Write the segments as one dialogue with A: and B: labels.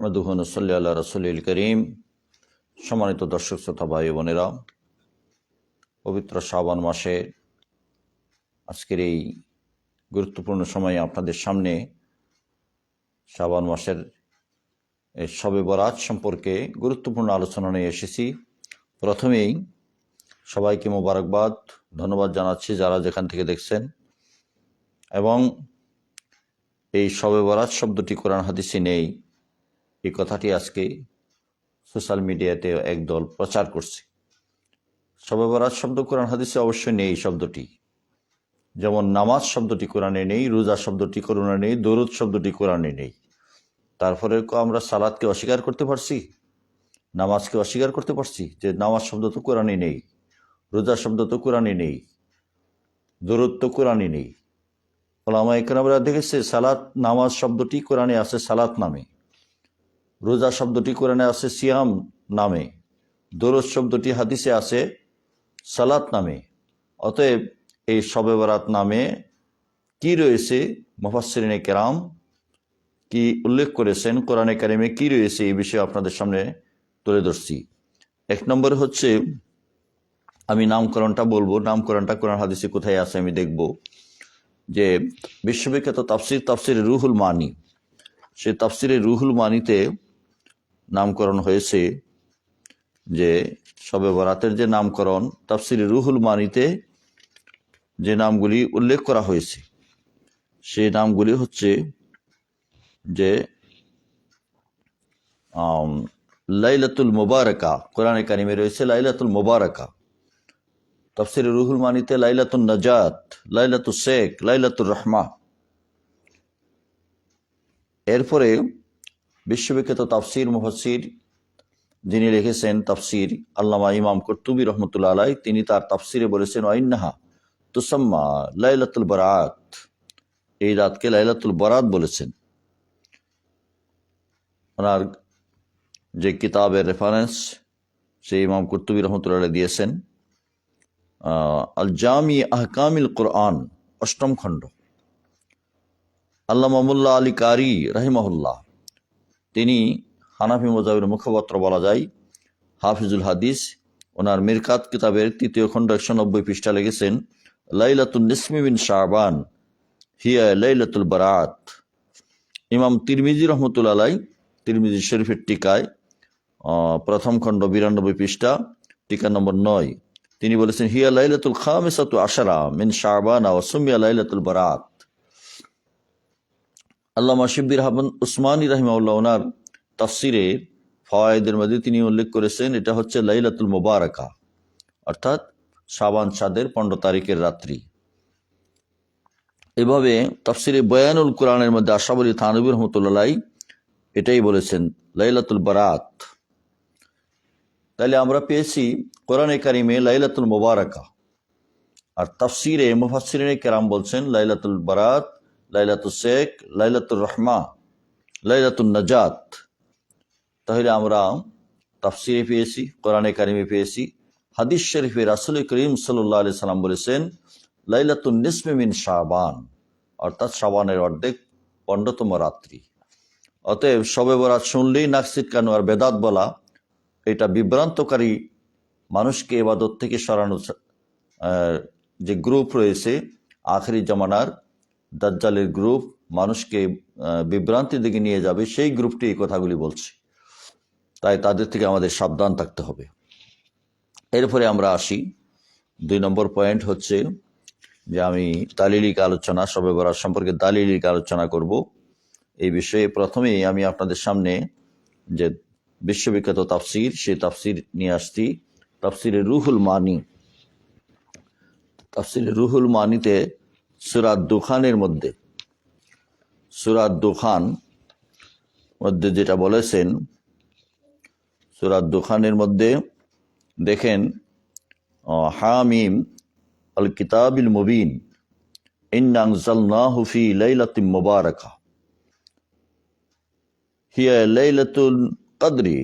A: মাদুহন সাল্লি আল্লাহ রসুল করিম। সম্মানিত দর্শক, শ্রোতা, ভাই বোনেরা, পবিত্র শ্রাবণ মাসে আজকের এই গুরুত্বপূর্ণ সময়ে আপনাদের সামনে শ্রাবণ মাসের শবে বরাত সম্পর্কে গুরুত্বপূর্ণ আলোচনা নিয়ে এসেছি। প্রথমেই সবাইকে মোবারকবাদ, ধন্যবাদ জানাচ্ছি যারা যেখান থেকে দেখছেন। এবং এই শবে বরাত শব্দটি কোরআন হাদিসে নেই। এই কথাটি আজকে সোশ্যাল মিডিয়াতে একদল প্রচার করছে। শবে শব্দ কোরআন হাদিসে অবশ্যই নেই শব্দটি। যেমন নামাজ শব্দটি কোরআনে নেই, রোজা শব্দটি কোরআনে নেই, দরুদ শব্দটি কোরআনে নেই। তারপরে আমরা সালাদকে অস্বীকার করতে পারছি? নামাজকে অস্বীকার করতে পারছি? যে নামাজ শব্দ তো কোরআনে নেই, রোজা শব্দ তো কোরআনে নেই, দরুদ তো কোরআনে নেই। ওলামা একরামরা দেখেছে সালাত নামাজ শব্দটি কোরআনে আছে সালাত নামে। রোজা শব্দটি কোরআনে আছে সিয়াম নামে। দরজ শব্দটি হাদিসে আছে সালাত নামে। অতএব এই শবে বরাত নামে কি রয়েছে? মুফাসসিরিনে কেরাম কি উল্লেখ করেছেন? কোরআনে কারিমে কি রয়েছে? এই বিষয়ে আপনাদের সামনে তুলে ধরছি। এক নম্বর হচ্ছে, আমি নামকরণটা বলব। নামকরণটা কোরআন হাদিসে কোথায় আছে আমি দেখব। যে বিশ্ববিখ্যাত তাফসির তাফসির রুহুল মানি। সেই তাফসিরে রুহুল মানিতে নামকরণ হয়েছে যে সবে বরাতের যে নামকরণ, তাফসিরে রুহুল মানিতে যে নামগুলি উল্লেখ করা হয়েছে সেই নামগুলি হচ্ছে যে লাইলাতুল মোবারকা, কোরআনে কারিমে রয়েছে লাইলাতুল মোবারকা। তফসির রুহুল মানিতে লাইলাতুল নাজাত লাইলাতুল শেখ, লাইলাতুর রহমা। এরপরে বিশ্ববিখ্যাত তাফসির মুহসির যিনি লিখেছেন তাফসির আল্লামা ইমাম কর্তুবী রহমতুল্লা আলাই তিনি তার তাফসিরে বলেছেন, ওয়াইন্নাহা তুসাম্মা লাইলাতুল বরাত। এই রাতকে লাইলাতুল বরাত বলেছেন। ওনার যে কিতাবের রেফারেন্স সেই ইমাম কর্তুবী রহমতুল্লাহ দিয়েছেন আল জামি আহকামিল কোরআন অষ্টম খণ্ড। আল্লাহ মামুল্লাহ আলী কারি রাহিমাহুল্লাহ তিনি হানাফি মজাবের মুখপাত্র বলা যায়। হাফিজুল হাদিস, ওনার মিরকাত কিতাবের তৃতীয় খণ্ড একশো নব্বই পৃষ্ঠা লিখেছেন লাইলাতুল নিসমি বিন শাহবান হিয়া লাইলাতুল বারাত। ইমাম তিরমিজি রহমতুল্লাহ তিরমিজি শরীফের টিকায় প্রথম খণ্ড বিরানব্বই পৃষ্ঠা, টিকা নম্বর নয়। তিনি বলেছেন, হিয়া লাইলাতুল খামিসাতু আশারা মিন শাহবান ও সুমিয়া লাইলাতুল বারাত। আল্লামা শিব্বির হাবন উসমানী রাহিমাউল্লাহ ওনার তাফসিরে ফওয়ায়দের মধ্যে তিনি উল্লেখ করেছেন, এটা হচ্ছে লাইলাতুল মোবারকা, অর্থাৎ শাবান সাদের পনেরো তারিখের রাত্রি। এভাবে তফসিরে বয়ানুল কোরআনের মধ্যে আশাবলী থানবী রহমতুল্লাহ এটাই বলেছেন, লাইলাতুল বারাত। তাহলে আমরা পেয়েছি কোরআনে কারিমে লাইলাতুল মোবারকা, আর তাফসিরে মুফাসসিরিনে কেরাম বলছেন, লাইলাতুল বারাত লাইলাতুল শেখ, লাইলাতুর রহমা লাইলাতুল নাজাত। তাহলে আমরা তাফসিরে পেয়েছি, কোরআনে কারিমে পেয়েছি। হাদিস শরীফে রাসুল করিম সাল্লাহ আলি সাল্লাম বলেছেন লাইলাতুল নিসমি মিন শাবান, অর্থাৎ শাবানের অর্ধেক পণ্ডতম রাত্রি। অতএব শবে বরাত শুনলেই নাক ছিটকানো আর বেদাত বলা, এটা বিভ্রান্তকারী মানুষকে এবাদত থেকে সরানো যে গ্রুপ রয়েছে, আখরি জামানার দাজ্জালের গ্রুপ মানুষকে বিভ্রান্তির দিকে নিয়ে যাবে, সেই গ্রুপটি এই কথাগুলি বলছে। তাই তাদের থেকে আমাদের সাবধান থাকতে হবে। এরপরে আমরা আসি। দুই নম্বর পয়েন্ট হচ্ছে যে আমি দালিলিক আলোচনা, সবে বরাত সম্পর্কে দালিলিক আলোচনা করব। এই বিষয়ে প্রথমেই আমি আপনাদের সামনে যে বিশ্ববিখ্যাত তাফসির, সেই তাফসির নিয়ে আসছি। তাফসিরে রুহুল মানি। তাফসিরে রুহুল মানিতে সুরাত দুখানের মধ্যে। সুরাত দুখান মধ্যে যেটা বলেছেন সুরাত দুখানের মধ্যে দেখেন হামিম আল কিতাবিল মুবিন ইন্নাংজালনা হুফি লাইলাতিম মোবারকা, হিয়া লাইলাতুল কদরি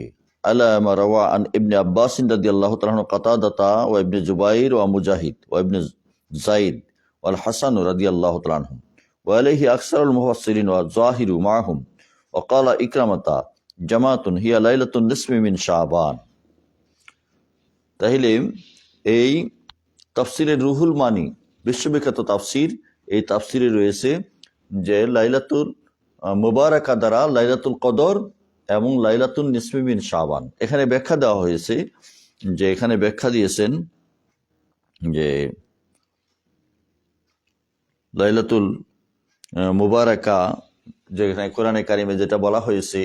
A: আলাম রওয়া আন ইবনে আব্বাস রাদিয়াল্লাহু তাআলা কাতাদাতা ওয়া ইবনে জুবাইর ওয়া মুজাহিদ ওয়া ইবনে জাইদ ওয়াল হাসান রাদি আল্লাহ তালাহম ওয়ালেহি আকসারুল মুহাসরিন ওয়া জাহিরু মাহুম। ওকালা ইকরামাতা, জামাতুন হিয়া লাইলাতুন নিসমিমিন শাবান। তাহলে এই তাফসিরের রুহুল মানি, বিশ্ববিখ্যাত তাফসির, এই তাফসিরে রয়েছে যে লাইলাতুল মুবারাকা দ্বারা লাইলাতুল কদর এবং লাইলাতুল নিসমিমিন শাবান। এখানে ব্যাখ্যা দেওয়া হয়েছে যে এখানে ব্যাখ্যা দিয়েছেন যে লাইলাতুল মুবারাকা যেখানে কোরআনে কারিমে যেটা বলা হয়েছে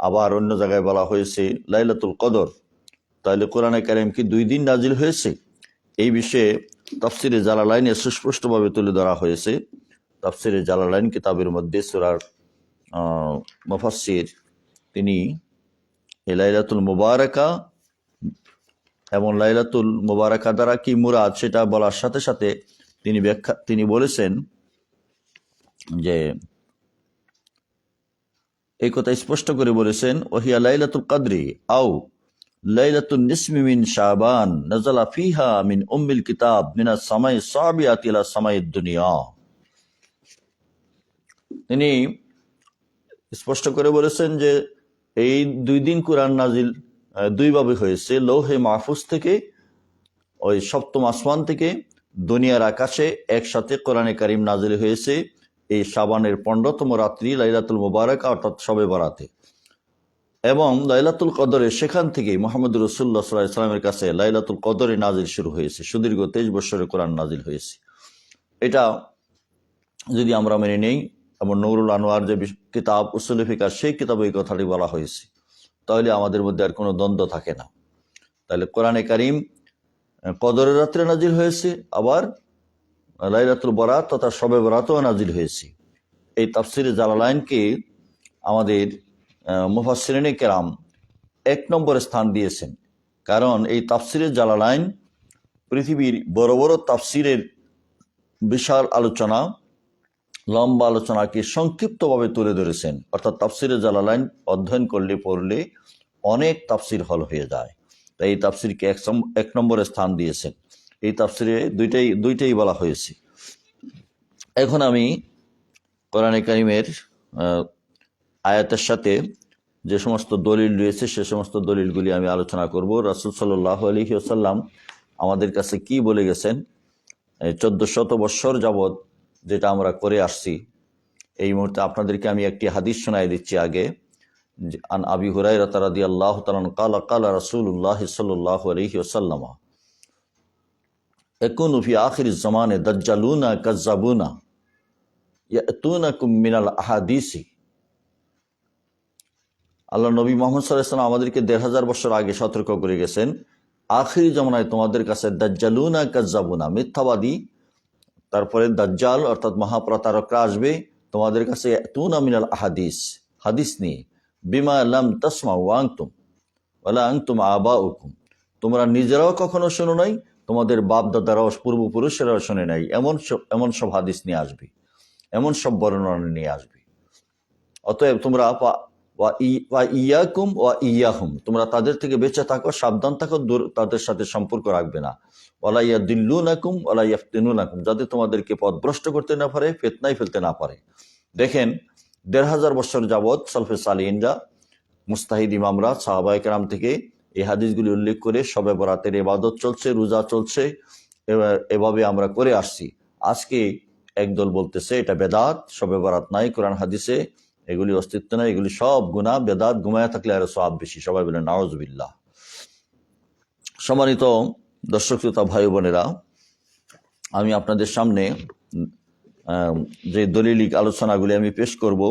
A: আবার অন্য জায়গায় বলা হয়েছে লাইলাতুল কদর। তাহলে কোরআনে কারিম কি দুই দিন নাজিল হয়েছে? এই বিষয়ে তাফসিরে জালালাইনে সুস্পষ্টভাবে তুলে ধরা হয়েছে। তাফসিরে জালালাইন কিতাবের মধ্যে সুরার আহ, মুফাসসির তিনি এই লাইলাতুল মুবারাকা এবং লাইলাতুল মুবারাকা দ্বারা কি মুরাদ সেটা বলার সাথে সাথে তিনি ব্যাখ্যা, তিনি বলেছেন যে এই কথা স্পষ্ট করে বলেছেন, ওহিয়া লাইলাতুল কাদরি, আও লাইলাতুল নিসমি মিন শাবান নাজালা ফিহা মিন উম্মিল কিতাব মিনা সামাই সাবিয়াত ইলা সামাই দুনিয়া। তিনি স্পষ্ট করে বলেছেন যে এই দুই দিন কোরআন নাজিল দুইভাবে হয়েছে, লৌহে মাহফুজ থেকে, ওই সপ্তম আসমান থেকে দুনিয়ার আকাশে একসাথে কোরআনে কারিম নাজিল হয়েছে। এই সাবানের পনেরোতম রাত্রি লাইলাতুল মুবারক, অর্থাৎ সবে বরাতে। এবং লাইলাতুল কদরে সেখান থেকেই মোহাম্মদ রসুল্লাহ সাল্লাহ ইসলামের কাছে লাইলাতুল কদরে নাজিল শুরু হয়েছে। সুদীর্ঘ তেইশ বছরে কোরআন নাজিল হয়েছে। এটা যদি আমরা মেনে নেই, এবং নৌরুল আনোয়ার যে কিতাব, উসুল ফিকার সেই কিতাবে এই কথাটি বলা হয়েছে। তাহলে আমাদের মধ্যে আর কোনো দ্বন্দ্ব থাকে না। তাহলে কোরআনে কারিম কদরের রাত্রে নাজিল হয়েছে, আবার লাইলাতুল বরাত তথা শবে বরাতও নাজিল হয়েছে। এই তাফসিরে জালালাইনকে আমাদের মুফাসরিনে কেরাম এক নম্বরে স্থান দিয়েছেন। কারণ এই তাফসিরে জালালাইন পৃথিবীর বড় বড় তাফসিরের বিশাল আলোচনা, লম্বা আলোচনাকে সংক্ষিপ্তভাবে তুলে ধরেছেন। অর্থাৎ তাফসিরে জালালাইন অধ্যয়ন করলে পড়লে অনেক তাফসির হল হয়ে যায়। তাই এই তাফসিরকে এক এক নম্বরে স্থান দিয়েছেন। এই তাফসিরে দুইটাই দুইটাই বলা হয়েছে। এখন আমি কোরআনে কারিমের আয়াতের সাথে যে সমস্ত দলিল রয়েছে, সে সমস্ত দলিলগুলি আমি আলোচনা করব। রাসুল সাল্লাহ আলহি আসাল্লাম আমাদের কাছে কি বলে গেছেন? চোদ্দ শত বৎসর যাবৎ যেটা আমরা করে আসছি, এই মুহূর্তে আপনাদেরকে আমি একটি হাদিস শোনাই দিচ্ছি আগে। আন আবি হুরাই রাতারাদি আল্লাহ তালান কালা কালা রাসুল্লাহ সাল্লাহ আলহি আসাল্লামা একুন ফি আখির জমানে দাজ্জালুনা কাজ্জাবুনা, ইয়াতুনাকুম মিনাল আহাদিসি। আল্লাহ নবী মোহাম্মদ সাল্লাহ আমাদেরকে দেড় হাজার বছর আগে সতর্ক করে গেছেন, আখিরি জমানায় তোমাদের কাছে দাজ্জালুনা কাজ্জাবুনা, মিথ্যাবাদী, তারপরে দাজ্জাল অর্থাৎ মহাপ্রতারকরা আসবে, তোমাদের কাছে তুনা মিনাল আহাদিস, হাদিস নিয়ে। বিমা লাম তসমা ওয়াংতুম ওলা আংতুম আবা উকুম তোমরা নিজেরাও কখনো শোনো নাই, তোমাদের বাপ দাদারাও পূর্বপুরুষেরাও শোনে নাই। এমন সব এমন সব হাদিস নিয়ে আসবে, এমন সব বর্ণনা নিয়ে আসবে। অতএব তোমরা পা- ওয়া ইয়াকুম, ওয়া ইয়াহুম। তোমরা তাদের থেকে বেঁচে থাকো, সাবধান থাকো, দূর, তাদের সাথে সম্পর্ক রাখবে না। ওলা ইয়া দিল্লু নাকুম ওলা ইয়াফতিনু নাকুম যাতে তোমাদেরকে পথভ্রষ্ট করতে না পারে, ফেতনায় ফেলতে না পারে। দেখেন দেড় হাজার বছর যাবৎ সলফে সালিনরা মুস্তাহিদ ইমামরা সাহাবাইকেরাম থেকে এই হাদিসগুলি উল্লেখ করে সবে বরাতের এবাদত চলছে, রোজা চলছে, এবার এভাবে আমরা করে আসছি। আজকে একদল বলতেছে, এটা বেদাত, সবে বরাত নাই, কোরআন হাদিসে এগুলি অস্তিত্ব নাই, এগুলি সব গুণা বেদাত, ঘুমায় থাকলে আরও সব বেশি। সবাই বলে নওয়াজবিল্লাহ সম্মানিত দর্শক, শ্রোতা, ভাই বোনেরা, আমি আপনাদের সামনে যে দলিলিক আলোচনাগুলি আমি পেশ করব,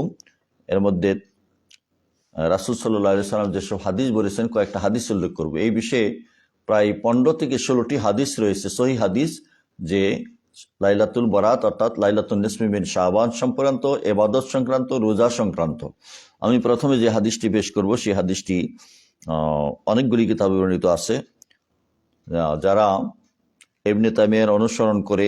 A: এর মধ্যে রাসুল সাল্লাহ সাল্লাম যেসব হাদিস বলেছেন, কয়েকটা হাদিস উল্লেখ করব। এই বিষয়ে প্রায় পনেরো থেকে ষোলোটি হাদিস রয়েছে, সহি হাদিস, যে লাইলাতুল বরাত অর্থাৎ লাইলাতুল নিসমি বিন শাহবান সংক্রান্ত, এবাদত সংক্রান্ত, রোজা সংক্রান্ত। আমি প্রথমে যে হাদিসটি পেশ করব, সেই হাদিসটি অনেকগুলি কিতাবে বর্ণিত আছে। যারা এমনি তামিয়ার অনুসরণ করে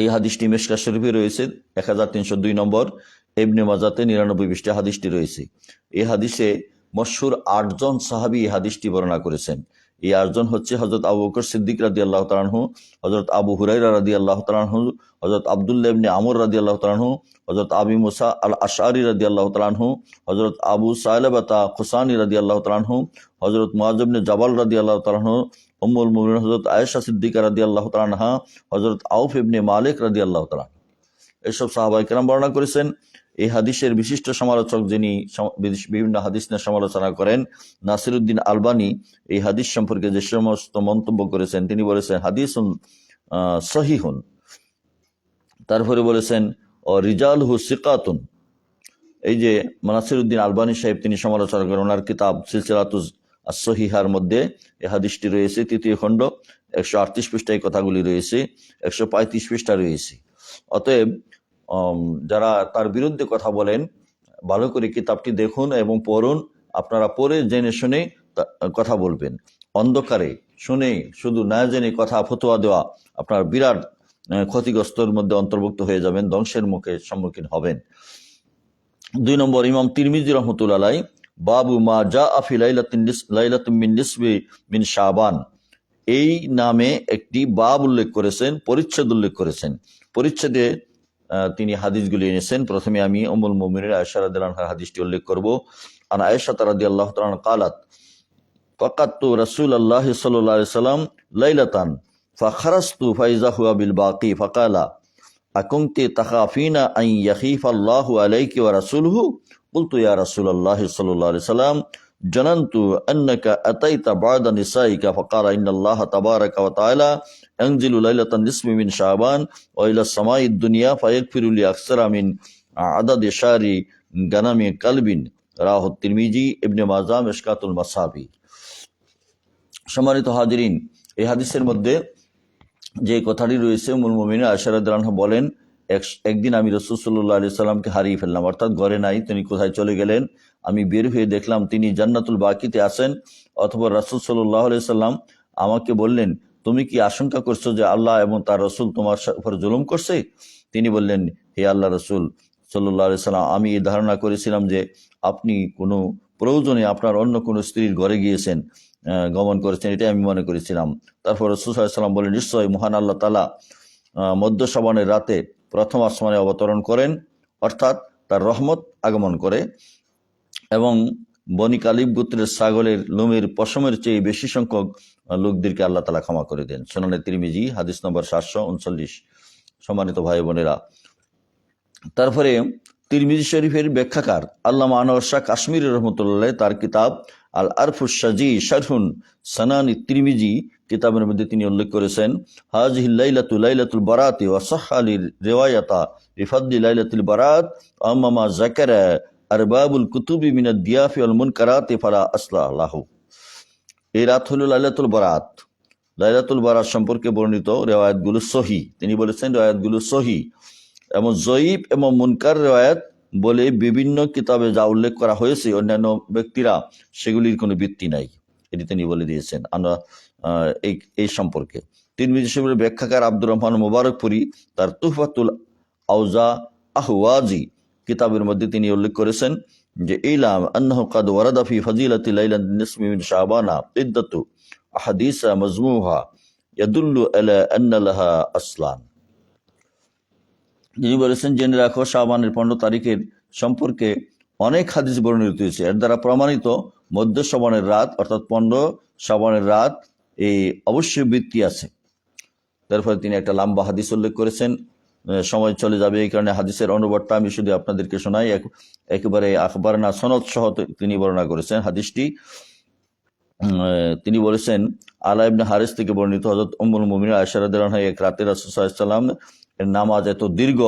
A: এই হাদিসটি মেশকা শরীফে রয়েছে, এক হাজার তিনশো দুই নম্বর এমনি মাজাতে নিরানব্বই বিশটি হাদিসটি রয়েছে। এই হাদিসে মশহুর আটজন সাহাবি এই হাদিসটি বর্ণনা করেছেন। এই আটজন হচ্ছে হজরত আবু বকর সিদ্দিক রাদি আল্লাহ তালানহু হজরত আবু হুরাইরা রাদি আল্লাহ তালানহু হজরত আবদুল্লাহ ইবনে আমর রাদি আল্লাহ তালানহু হজরত আবি মুসা আল আশারি রাদি আল্লাহ তালানহু হজরত আবু সাইলাবাতা খুসানি রাদি আল্লাহ তালানহু হজরত মুআজবনে জাবাল রাদি আল্লাহ তালানহু উম্মুল মুমিন হজরত আয়েশা সিদ্দিকা রাদি আল্লাহ তালানহা হজরত আউফ ইবনে মালিক রাদি আল্লাহ তালান এসব সাহাবাই কেরাম বর্ণনা করেছেন, এই হাদিসের বিশিষ্ট সমালোচক যিনি বিভিন্ন হাদিস নিয়ে সমালোচনা করেন, নাসিরুদ্দিন আলবানি এই হাদিস সম্পর্কে যে সমস্ত মন্তব্য করেছেন, তিনি বলেছেন হাদিস সহিহুন। তারপরে বলেছেন ও রিজাল হু সিকাতুন। এই যে নাসিরুদ্দিন আলবানী সাহেব তিনি সমালোচনা করেন, ওনার কিতাব সিলসিলাতুজ সহিহার মধ্যে এই হাদিসটি রয়েছে, তৃতীয় খণ্ড, একশো আটত্রিশ পৃষ্ঠায় কথাগুলি রয়েছে, একশো পঁয়ত্রিশ পৃষ্ঠা রয়েছে। অতএব যারা তার বিরুদ্ধে কথা বলেন, ভালো করে কিতাবটি দেখুন এবং পড়ুন, আপনারা পড়ে, জেনে, শুনে কথা বলবেন। অন্ধকারে শুনে, শুধু না জেনে কথা, ফতোয়া দেওয়া আপনার বিরাট ক্ষতিগ্রস্তর মধ্যে অন্তর্ভুক্ত হয়ে যাবেন, ধ্বংসের মুখে সম্মুখীন হবেন। দুই নম্বর, ইমাম তিরমিজি রহমতুল্লাহ বাবু মা জা আফি লাইলাতিন নিস- লাইলাতুম মিন নিসবি মিন শাবান এই নামে একটি বাব উল্লেখ করেছেন পরিচ্ছেদ উল্লেখ করেছেন পরিচ্ছেদে আহ, তিনি হাদিসগুলি এনেছেন প্রথমে আমি অমুল মুমিনের আয়সা রাদিয়াল্লাহু আনহার হাদিসটি উল্লেখ করব আন আয়েশা রাদিয়াল্লাহু তাআলা قالت فقدت رسول الله صلى الله عليه وسلم ليلة فخرجت فإذا هو بالباقي فقال أكنت تخافين أن يخيف الله عليك ورسوله قلت يا رسول الله صلى الله عليه وسلم جننت أنك أتيت بعد نسائك فقال إن الله تبارك وتعالى أنزل ليلة النصف من شعبان وإلى السماء الدنيا فيغفر لي أكثر من عدد شهر غنم كلب রাহ তিরমিজি ইবনে মাজা মেশকাতুল মাসাবি সম্মানিত হাজিরিন এই হাদিসের মধ্যে যে কথাটি রয়েছে মূল মমিন আশারদান বলেন এক- একদিন আমি রসুল সাল্লাহ আলি সাল্লামকে হারিয়ে ফেললাম। অর্থাৎ ঘরে নাই, তিনি কোথায় চলে গেলেন? আমি বের হয়ে দেখলাম তিনি জান্নাতুল বাকিতে আসেন অথবা রাসুল সাল্লাহ আলি সাল্লাম আমাকে বললেন, তুমি কি আশঙ্কা করছ যে আল্লাহ এবং তার রসুল তোমার উপর জুলুম করছে? তিনি বললেন, হে আল্লাহ রসুল সাল্লাহ সাল্লাম, আমি এই ধারণা করেছিলাম যে আপনি কোনো প্রয়োজনে আপনার অন্য কোনো স্ত্রীর ঘরে গিয়েছেন গমন করেছেন, এটাই আমি মনে করেছিলাম। তারপর রসুসাল্লাম বলেন নিশ্চয় মহান আল্লাহ তালা মধ্য শ্রাবণের রাতে প্রথম আসমানে অবতরণ করেন, অর্থাৎ তার রহমত আগমন করে। এবং বনি কালিব গোত্রের ছাগলের লোমের পশমের চেয়ে বেশি সংখ্যক লোকদেরকে আল্লাহ তালা ক্ষমা করে দেন। সোনানে তিরমিজি, হাদিস নম্বর সাতশো উনচল্লিশ, সম্মানিত ভাই বোনেরা। তারপরে তিরমিজি শরীফের ব্যাখ্যাকার আল্লামা আনোয়ার শাহ কাশ্মীর রহমতুল্লাহ তার কিতাব আল আরফুস সাজি শারহুন সানানি তিরমিজি কিতাবের মধ্যে তিনি উল্লেখ করেছেন, হাজিহ লাইলাতু লাইলাতুল বারাতি ওয়া সাহহালির রিওয়ায়াতা বিফাদলি লাইলাতুল বারাত আম্মামা যাকারা আরবাবুল কুতুবি মিনাদ দিয়াফি ওয়াল মুনকারাতি ফালা আসলা লাহু। এই রাত হলো লাইলাতুল বারাত। লাইলাতুল বারাত সম্পর্কে বর্ণিত রেওয়ায়াতগুলো সহি। তিনি বলেছেন, রেওয়ায়াতগুলো সহি। এবং জয়ীব এবং মুনকার রেওয়ায়াত বলে বিভিন্ন কিতাবে যা উল্লেখ করা হয়েছে, অন্যান্য ব্যক্তিরা সেগুলির কোনো ভিত্তি নাই। এটি তিনি বলে দিয়েছেন। আমরা এই এই সম্পর্কে। তিন হিসেবে ব্যাখ্যাকার আব্দুর রহমান মুবারকপুরি তার তুহফাতুল আউজা আহওয়াজি কিতাবের মধ্যে তিনি উল্লেখ করেছেন যে, ইলাম আন্নাহু কাদ ওয়ারাদা ফি ফাজিলাতি লাইলান নিসমি মিন শাবানা ইদ্দাতু আহাদিসা মাজমুহা ইয়াদুল্লু আলা আন্না লাহা আসলান। যিনি বলেছেন, জেনে রাখো শাবানের পনেরো তারিখের সম্পর্কে অনেক হাদিস বর্ণিত হয়েছে। এর দ্বারা প্রমাণিত মধ্য শ্রবণের রাত, অর্থাৎ পনেরো শ্রবণের রাত এই অবশ্যই বৃত্তি আছে। তারপরে তিনি একটা লম্বা হাদিস উল্লেখ করেছেন। সময় চলে যাবে এই কারণে হাদিসের অনুবাদটা আমি শুধু আপনাদেরকে শোনাই। এক- একেবারে আখবর না সনদ সহ তিনি বর্ণনা করেছেন হাদিসটি। তিনি বলেছেন, আলা হারিস থেকে বর্ণিত হজরত উম্মুল মুমিন আয়সারাদ এক রাতে রাসুসাল্লাম এর নামাজ এত দীর্ঘ,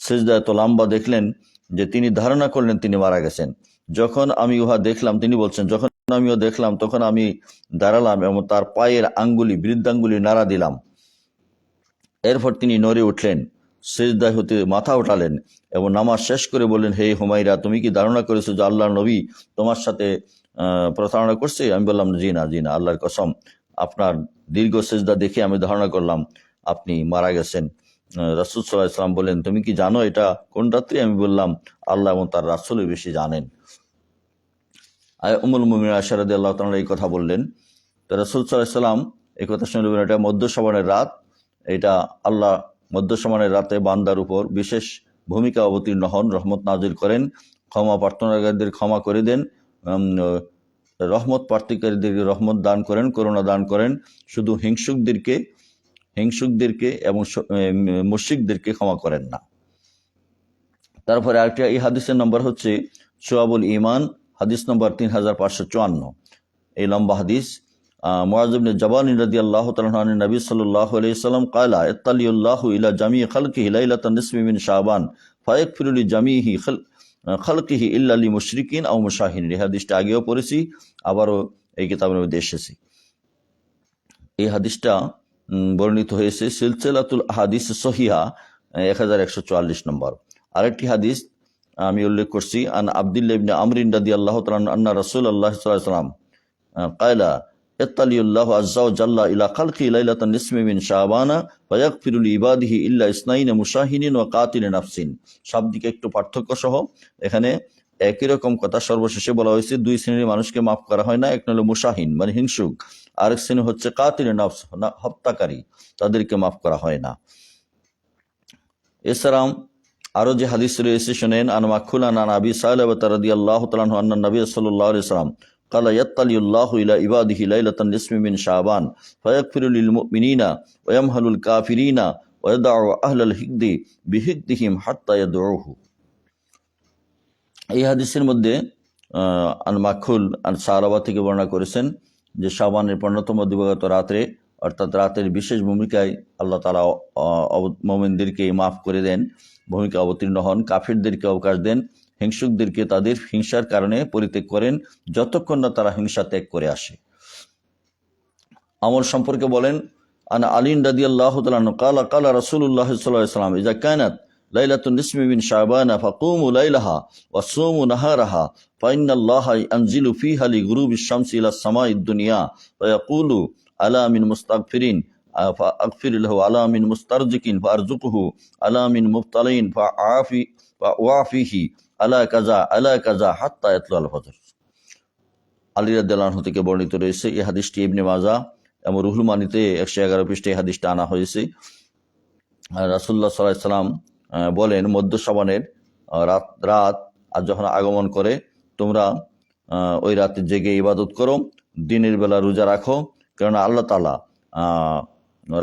A: সেজদা এত লম্বা, দেখলেন যে তিনি ধারণা করলেন তিনি মারা গেছেন। যখন আমি উহা দেখলাম, তিনি বলছেন, যখন আমিও দেখলাম, তখন আমি দাঁড়ালাম এবং তার পায়ের আঙ্গুলি, বৃদ্ধাঙ্গুলি নাড়া দিলাম। এরপর তিনি নড়ে উঠলেন সেজদায় হতে মাথা উঠালেন এবং নামাজ শেষ করে বললেন, হে হুমাইরা তুমি কি ধারণা করেছ যে আল্লাহ নবী তোমার সাথে প্রতারণা করছে? আমি বললাম, জি না জি না, আল্লাহর কসম, আপনার দীর্ঘ সেজদা দেখে আমি ধারণা করলাম, আপনি মারা গেছেন। রাসুল সাল্লাহ ইসলাম বললেন তুমি কি জানো এটা কোন রাত্রি? আমি বললাম, আল্লাহ এবং তার রাসুলই বেশি জানেন। উমুল মুমিন আশারদি আল্লাহ তাআলা এই কথা বললেন। তো রাসুল সাল্লাহ সাল্লাম এই কথা শুনে এটা মধ্য সমানের রাত। এটা আল্লাহ মধ্য সমানের রাতে বান্দার উপর বিশেষ ভূমিকা অবতীর্ণ হন, রহমত নাজির করেন। ক্ষমা প্রার্থনাকারীদের ক্ষমা করে দেন। রহমত প্রার্থীকারীদেরকে রহমত দান করেন, করুণা দান করেন। শুধু হিংসুকদেরকে হিংসুকদেরকে এবং মুশরিকদেরকে ক্ষমা করেন না। তারপরে আরেকটা, এই হাদিসের নম্বর হচ্ছে সোয়াবুল ইমান হাদিস নম্বর তিন হাজার পাঁচশো চুয়ান্ন। এই লম্বা হাদিস। মুআজিবনে জবান রাদি আল্লাহ তালন নবী সাল্লাহ আলাইসাল্লাম কায়লা ইত্তালিউল্লাহ ইলা জামি খালকি লাইলাত নিসমি মিন শাবান ফায়েক ফিরুলি জামিহি খালকিহি ইল্লালি মুশরিকিন আও মুশাহিন এই হাদিসটা আগেও পড়েছি, আবারও এই কিতাবের মধ্যে এসেছি। এই হাদিসটা বর্ণিত হয়েছে, সিলসিলাতুল হাদিস সহিহা এক হাজার একশো চুয়াল্লিশ নম্বর। আরেকটি হাদিস আমি উল্লেখ করছি, আন আবদুল্লাহ ইবনে আমরিন রাদি আল্লাহ আন্না রসুল আল্লাহ সাল্লাম কায়লা এত্তালিউল্লাহ আজ্জা জাল্লা ইলা খালকি লাইলাতান নিসমি মিন শাবানা ফায়াগফিরু লিইবাদিহি ইল্লা ইসনাইনা মুশাহিনিন ওয়া কাতিল নাফসিন। শাব্দিক একটু পার্থক্য সহ, এখানে একই রকম কথা সর্বশেষে বলা হয়েছে, দুই শ্রেণির মানুষকে মাফ করা হয় না, এক হলো মুশাহিন মানে হিংসুক। আরেক শ্রেণী হচ্ছে কাতিল নাফস না হত্যাকারী তাদেরকে মাফ করা হয় না এছাড়াও আরো যে হাদিস রয়েছে শোনেন আন মাখুলান আন আবি সাইলাবাত রাদিয়াল্লাহু তাআলা আনহু আন্না নবী সাল্লাল্লাহু আলাইহি ওয়াসাল্লাম قال يطلع الله إلى عباده ليلة النصف من شعبان فيغفر للمؤمنين ويمهل الكافرين ويدع أهل الحقد بحقدهم حتى يدعوه এই হাদিসের মধ্যে আহ, আন মাখুল আন সারাবা থেকে বর্ণনা করেছেন যে শাবানের পনেরোতম দিবগত রাত্রে, অর্থাৎ রাতের বিশেষ ভূমিকায় আল্লাহ তালা মোমেনদেরকে মাফ করে দেন, ভূমিকা অবতীর্ণ হন, কাফিরদেরকে অবকাশ দেন, হিংসুকদেরকে তাদের হিংসার কারণে পরিত্যাগ করেন, যতক্ষণ না তারা হিংসা ত্যাগ করে আসে। আমল সম্পর্কে বলেন, আন আলিন রাদি আল্লাহ কালা কালা রসুল্লাহ সাল্লাম ইজা কায়নাত লাইলাতুন নিসমি বিন শাহবানা ফাকুমু লাইলাহা ওয়াসুমু নাহারাহা ফাইনাল্লাহা আনজিলু ফিহা লি গুরুবি শামসি ইলা সামাই দুনিয়া ওয়াকুলু আলা মিন মুস্তাগফিরিন আকফির লাহু আলা মিন মুস্তারজিকিন ফারজুকহু আলা মিন মুবতালিন ফাআফি ওয়াফিহি আলা কাজা আলা কাজা হাত্তা ইয়াতলু আল ফজর আলী রাদ্দালাহ থেকে বর্ণিত রয়েছে, এই হাদিসটি ইবনে মাজা এবং রুহুল মানিতে একশো এগারো পৃষ্ঠে হাদিসটা আনা হয়েছে। রাসুল্লাহ সাল্লাহ সাল্লাম বলেন মধ্য সবানের রাত রাত, আর যখন আগমন করে, তোমরা ওই রাতে জেগে ইবাদত করো, দিনের বেলা রোজা রাখো, কেননা আল্লাহ তালা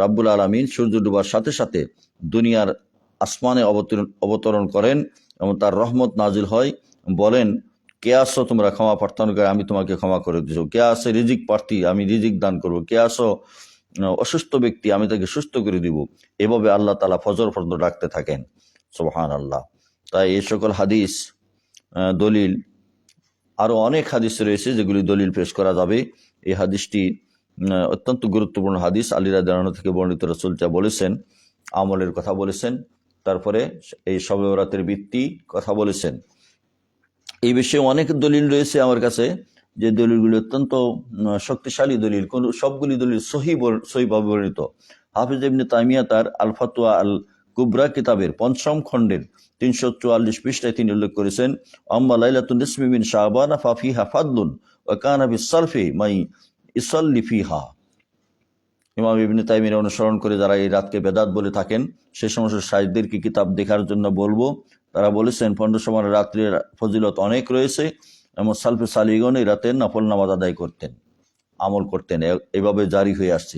A: রাব্বুল আলমিন সূর্য ডুবার সাথে সাথে দুনিয়ার আসমানে অবতরণ অবতরণ করেন এবং তার রহমত নাজিল হয়। বলেন, কে আসো তোমরা ক্ষমা প্রার্থনা করে, আমি তোমাকে ক্ষমা করে দিছো। কে আসে রিজিক প্রার্থী, আমি রিজিক দান করব। কে আসো অসুস্থ ব্যক্তি, আমি তাকে সুস্থ করে দিব। এভাবে আল্লাহ তালা ফজর পর্যন্ত ডাকতে থাকেন। সোহান আল্লাহ তাই এই সকল হাদিস দলিল, আরও অনেক হাদিস রয়েছে যেগুলি দলিল পেশ করা যাবে। এই হাদিসটি অত্যন্ত গুরুত্বপূর্ণ হাদিস। আলীরা দাঁড়ানো থেকে বর্ণিত রসুল যা বলেছেন, আমলের কথা বলেছেন, তারপরে এই সবেবরাতের ভিত্তি কথা বলেছেন। এই বিষয়ে অনেক দলিল রয়েছে আমার কাছে। যে দলিলগুলি অত্যন্ত শক্তিশালী দলিল, কোন, সবগুলি দলিল সহি সহিভাবে বর্ণিত। হাফিজ ইবনে তাইমিয়া তার আল ফাতুয়া আল কুবরা কিতাবের পঞ্চম খণ্ডের তিনশো চুয়াল্লিশ পৃষ্ঠায় তিনি উল্লেখ করেছেন, আম্মা লাইলাতুন নিসমি মিন শাবানা ফাফিহা ফাদলুন ওয়া কানা বিসালফি মাই ইসাল্লি ফিহা। ইমাম ইবনে তাইমির অনুসরণ করে যারা এই রাতকে বেদাত বলে থাকেন, সে সমস্ত সাহিদদেরকে কিতাব দেখার জন্য বলব। তারা বলেছেন পনেরো সময় রাত্রের ফজিলত অনেক রয়েছে। এবং সালফে সালিগন এই রাতের নফল নামাজ আদায় করতেন, আমল করতেন। এভাবে জারি হয়ে আসছে।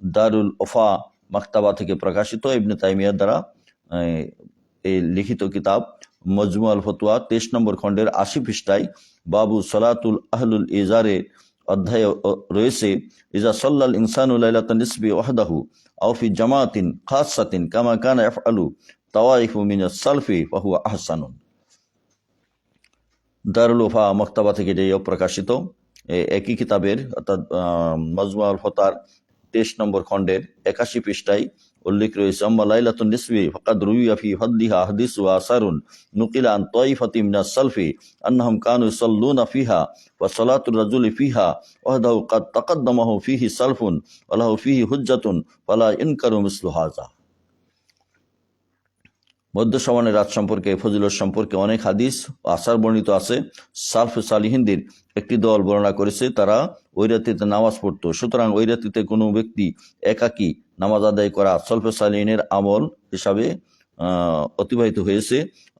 A: দারুল ওফা মাক্তাবা থেকে প্রকাশিত ইবনে তাইমিয়ার দ্বারা এই লিখিত কিতাব মজমু ফতুয়া, তেইশ নম্বর খণ্ডের আশি পৃষ্ঠায় বাবু সলাতুল আহলুল ইজারে অধ্যায় রয়েছে, ইজা সল্লাল ইনসানুল লাইলাতান নিসবি ওয়াহদাহু আও ফি জামাতিন খাসাতিন কামা কানা আলু তাওয়াইফু মিন সালফি ফাহুয়া আহসানুন। দারুল ওফা মক্তাবা থেকে যে প্রকাশিত এ একই কিতাবের, অর্থাৎ মজমুয়াল ফতার তেইশ নম্বর খণ্ডের একাশি পৃষ্ঠায় উল্লেখ রয়েছে, আম্মা লাইলাতুন নিসবি ফাকাদ রুইয়া ফি ফাদলিহা হাদিস ওয়া আসারুন নুকিলা আন তাইফাতি মিনাস সালফি আন্নাহুম কানু ইসাল্লুনা ফিহা ওয়া সালাতুর রাজুলি ফিহা ওয়াহদাহু কাদ তাকাদ্দামাহু ফিহি সালফুন ওয়া লাহু ফিহি হুজ্জাতুন ফালা ইনকারু মিসলু হাযা। মধ্য সমানের রাত সম্পর্কে, ফজিলত সম্পর্কে অনেক হাদিস আসার বর্ণিত আছে। সালফ সালিহিনদের একটি দল বর্ণনা করেছে, তারা ওই রাত্রিতে নামাজ পড়তো। সুতরাং ওই রাত্রিতে কোনো ব্যক্তি একাকী নামাজ আদায় করা সলফে সালিহিনের আমল হিসাবে অতিবাহিত হয়েছে।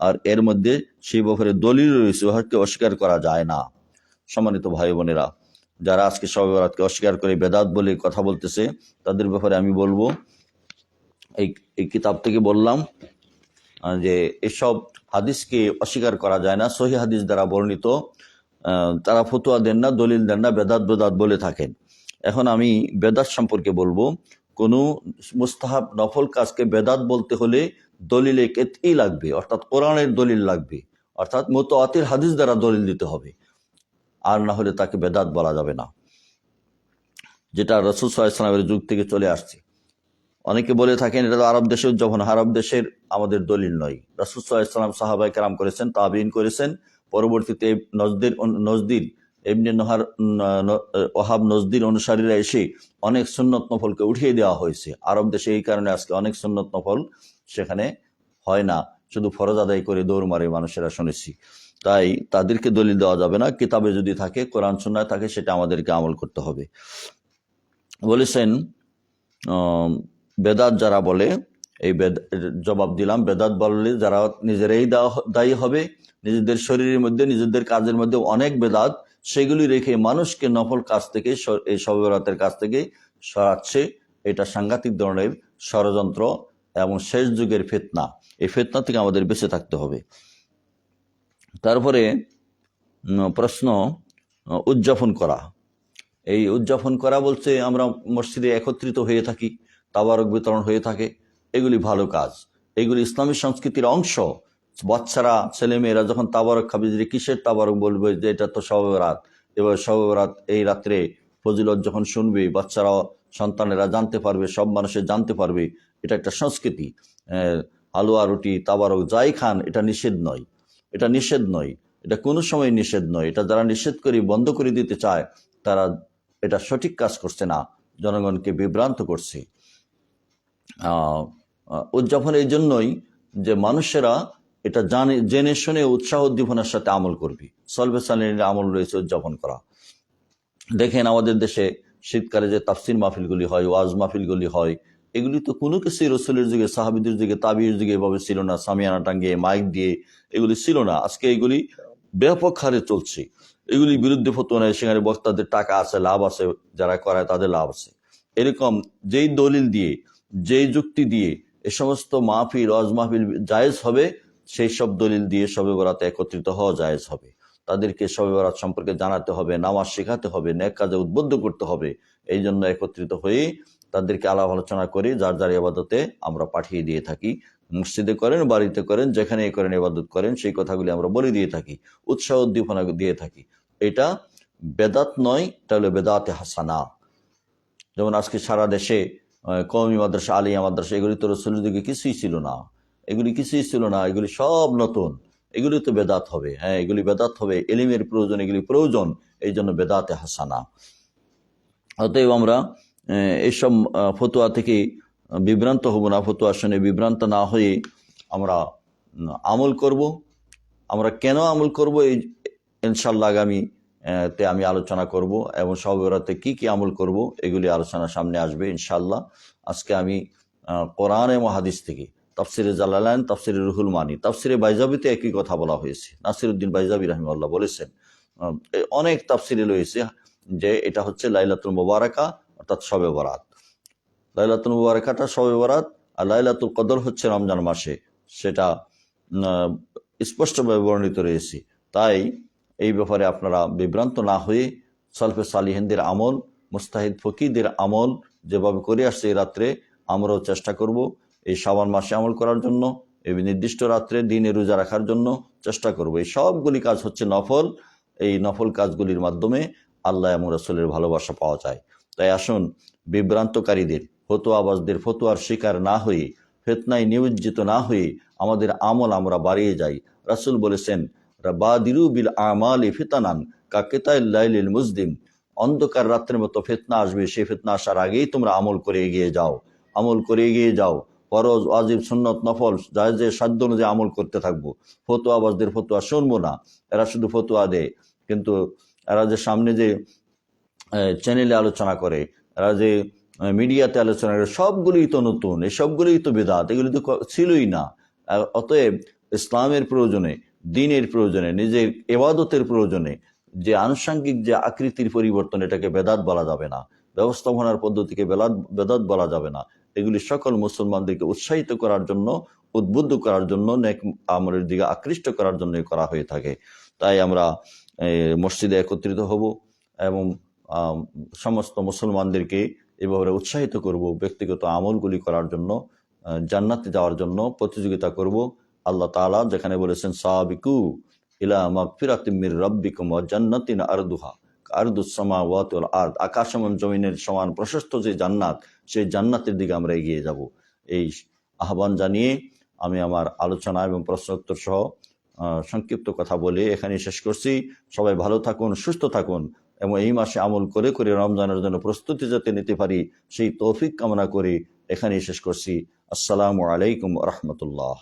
A: আর এর মধ্যে সেই ব্যাপারে দলিল রয়েছে, উহাকে অস্বীকার করা যায় না। সম্মানিত ভাই বোনেরা, যারা আজকে সবে বরাতকে অস্বীকার করে বেদাত বলে কথা বলতেছে, তাদের ব্যাপারে আমি বলব। এই এই কিতাব থেকে বললাম যে এসব হাদিসকে অস্বীকার করা যায় না, সহি হাদিস দ্বারা বর্ণিত তারা ফতুয়া দেন না, দলিল দেন না, বেদাত বেদাত বলে থাকেন। এখন আমি বেদাত সম্পর্কে বলব। কোনো মুস্তাহাব নফল কাজকে বেদাত বলতে হলে দলিলে কেতই লাগবে, অর্থাৎ কোরআনের দলিল লাগবে, অর্থাৎ মতো আতির হাদিস দ্বারা দলিল দিতে হবে। আর না হলে তাকে বেদাত বলা যাবে না। যেটা রসুল সাল্লাহ ইসলামের যুগ থেকে চলে আসছে। অনেকে বলে থাকেন, এটা তো আরব দেশের যখন আরব দেশের আমাদের দলিল নয়। ইসলাম সাহাবাই কালাম করেছেন তাবিন করেছেন, পরবর্তীতে নজদির নজদির এমনি নহার ওহাব নজদির অনুসারীরা এসে অনেক সুন্নত নফলকে উঠিয়ে দেওয়া হয়েছে। আরব দেশে এই কারণে আজকে অনেক সুন্নত নফল সেখানে হয় না। শুধু ফরজ আদায় করে দৌড় মারে মানুষেরা শুনেছি। তাই তাদেরকে দলিল দেওয়া যাবে না, কিতাবে যদি থাকে, কোরআন সুন্নায় থাকে, সেটা আমাদেরকে আমল করতে হবে। বলেছেন বেদাত যারা বলে, এই বেদ, জবাব দিলাম, বেদাত বললে যারা নিজেরাই দায়ী হবে, নিজেদের শরীরের মধ্যে, নিজেদের কাজের মধ্যে অনেক বেদাত, সেগুলি রেখে মানুষকে নফল কাজ থেকে, এই সবেরাতের কাছ থেকে সরাচ্ছে। এটা সাংঘাতিক ধরনের ষড়যন্ত্র এবং শেষ যুগের ফেতনা। এই ফেতনা থেকে আমাদের বেঁচে থাকতে হবে। তারপরে প্রশ্ন, উদযাপন করা। এই উদযাপন করা বলছে আমরা মসজিদে একত্রিত হয়ে থাকি। তাবারক বিতরণ হয়ে থাকে। এগুলি ভালো কাজ। এগুলি ইসলামী সংস্কৃতির অংশ। বাচ্চারা, ছেলেমেয়েরা যখন তাবারক খাবে, যে কিসের তাবারক বলবে, যে এটা তো সবেরাত এবার সবেরাত এই রাত্রে ফজিলত যখন শুনবে বাচ্চারা সন্তানেরা জানতে পারবে, সব মানুষের জানতে পারবে, এটা একটা সংস্কৃতি। হালুয়া, রুটি, তাবারক যাই খান, এটা নিষেধ নয়। এটা নিষেধ নয়। এটা কোনো সময় নিষেধ নয়। এটা যারা নিষেধ করে, বন্ধ করে দিতে চায়, তারা এটা সঠিক কাজ করছে না। জনগণকে বিভ্রান্ত করছে। উদযাপন এই জন্যই যে মানুষেরা এটা জানে, জেনে শুনে উৎসাহ উদ্দীপনার সাথে আমল করবে। সলভে সালের আমল রয়েছে উদযাপন করা। দেখেন আমাদের দেশে শীতকালে যে তাফসির মাহফিলগুলি হয়, ওয়াজ মাহফিলগুলি হয়, এগুলি তো কোনো কিছুই রসুলের যুগে, সাহাবিদের যুগে তাবির যুগে এভাবে ছিল না। সামিয়ানা টাঙ্গিয়ে মাইক দিয়ে এগুলি ছিল না। আজকে এগুলি ব্যাপক হারে চলছে। এগুলি বিরুদ্ধে ফতুয়া নেয়, সেখানে বক্তাদের টাকা আছে, লাভ আছে, যারা করায় তাদের লাভ আছে। এরকম যেই দলিল দিয়ে যেই যুক্তি দিয়ে এ সমস্ত মাহফিল ওয়াজ মাহফিল জায়েজ হবে, সেই সব দলিল দিয়ে সবে বরাতে একত্রিত হওয়া জায়েজ হবে। তাদেরকে সবে বরাত সম্পর্কে জানাতে হবে, নামাজ শেখাতে হবে ন্যাক কাজে উদ্বুদ্ধ করতে হবে। এই জন্য একত্রিত হয়ে তাদেরকে আলাপ আলোচনা করে যার যার এবাদতে আমরা পাঠিয়ে দিয়ে থাকি। মসজিদে করেন, বাড়িতে করেন যেখানে করেন এবাদত করেন, সেই কথাগুলি আমরা বলে দিয়ে থাকি, উৎসাহ উদ্দীপনা দিয়ে থাকি। এটা বেদাত নয় তাহলে হলো বেদাতে হাসানা। যেমন আজকে সারা দেশে কওমি মাদ্রাসা, আলিয়া মাদ্রাসা, এগুলি তো রসুলের দিকে কিছুই ছিল না। এগুলি কিছুই ছিল না, এগুলি সব নতুন। এগুলি তো বেদাত হবে হ্যাঁ এগুলি বেদাত হবে, এলিমের প্রয়োজন, এগুলি প্রয়োজন এই জন্য বেদাতে হাসানা। অতএব আমরা এইসব ফতোয়া থেকে বিভ্রান্ত হব না ফতোয়া শুনে বিভ্রান্ত না হয়ে আমরা আমল করব। আমরা কেন আমল করব? এই ইনশাল্লাহ আগামী তে আমি আলোচনা করব এবং সবেরাতে কি কি আমল করব এগুলি আলোচনা সামনে আসবে ইনশাল্লাহ আজকে আমি কোরআন এবং হাদিস থেকে, তাফসিরে জালালায়ন তাফসিরে রুহুল মানি, তাফসিরে বাইজাবিতে একই কথা বলা হয়েছে। নাসিরুদ্দিন বাইজাবি রহমাল্লাহ বলেছেন অনেক তাফসিরে রয়েছে যে এটা হচ্ছে লাইলাতুল মোবারকা, অর্থাৎ শবে বরাত। লাইলাতুল মুবারাকাটা শবে বরাত আর লাইলাতুল কদর হচ্ছে রমজান মাসে। সেটা স্পষ্টভাবে বর্ণিত রয়েছে। তাই এই ব্যাপারে আপনারা বিভ্রান্ত না হয়ে সলফে সালিহিনদের আমল, মুস্তাহিদ ফকিদের আমল যেভাবে করে আসছে এই রাত্রে, আমরাও চেষ্টা করব এই শ্রাবণ মাসে আমল করার জন্য, এই নির্দিষ্ট রাত্রে দিনে রোজা রাখার জন্য চেষ্টা করব। এই সবগুলি কাজ হচ্ছে নফল, এই নফল কাজগুলির মাধ্যমে আল্লাহ এবং রসুলের ভালোবাসা পাওয়া যায়। তাই আসুন, বিভ্রান্তকারীদের, ফতোয়াবাজদের ফতোয়ার শিকার না হয়ে, ফেতনায় নিয়োজিত না হয়ে আমাদের আমল আমরা বাড়িয়ে যাই। রাসুল বলেছেন বাদিরু বিল আমালি ফিতানান কাকেতাইল মুসলিম অন্ধকার রাত্রের মতো ফেতনা আসবে সেই ফেতনা আসার আগেই তোমরা আমল করে এগিয়ে যাও। আমল করে এগিয়ে যাও। ফরজ, ওয়াজিব, সুন্নত, নফল যা যে সাধ্য অনুযায়ী আমল করতে থাকব। ফতোয়াবাজদের ফতুয়া শুনব না, এরা শুধু ফতুয়া দেয়। কিন্তু এরা যে সামনে যে চ্যানেলে আলোচনা করে, এরা যে মিডিয়াতে আলোচনা করে, সবগুলোই তো নতুন এই সবগুলোই তো বেদাত, এগুলি তো ছিলই না। অতএব ইসলামের প্রয়োজনে দিনের প্রয়োজনে, নিজের এবাদতের প্রয়োজনে যে আনুষঙ্গিক যে আকৃতির পরিবর্তন, এটাকে বেদাত বলা যাবে না, ব্যবস্থাপনার পদ্ধতিকে বেলাদ, বেদাত বলা যাবে না। এগুলি সকল মুসলমানদেরকে উৎসাহিত করার জন্য, উদ্বুদ্ধ করার জন্য, নেক আমলের দিকে আকৃষ্ট করার জন্যই করা হয়ে থাকে। তাই আমরা মসজিদে একত্রিত হব এবং সমস্ত মুসলমানদেরকে এভাবে উৎসাহিত করব, ব্যক্তিগত আমলগুলি করার জন্য জান্নাতে যাওয়ার জন্য প্রতিযোগিতা করব। আল্লাহ তাআলা যেখানে বলেছেন, সাবিকু রাব্বিকুম আরদুহা। জমিনের সমান প্রশস্ত যে জান্নাত, সেই জান্নাতের দিকে আমরা এগিয়ে এই আহ্বান জানিয়ে আমি আমার আলোচনা এবং প্রশ্নোত্তর সহ সংক্ষিপ্ত কথা বলে এখানে শেষ করছি। সবাই ভালো থাকুন, সুস্থ থাকুন এবং এই মাসে আমল করে করে রমজানের জন্য প্রস্তুতি যাতে নিতে পারি, সেই তৌফিক কামনা করে এখানেই শেষ করছি। আসসালামু আলাইকুম রহমতুল্লাহ।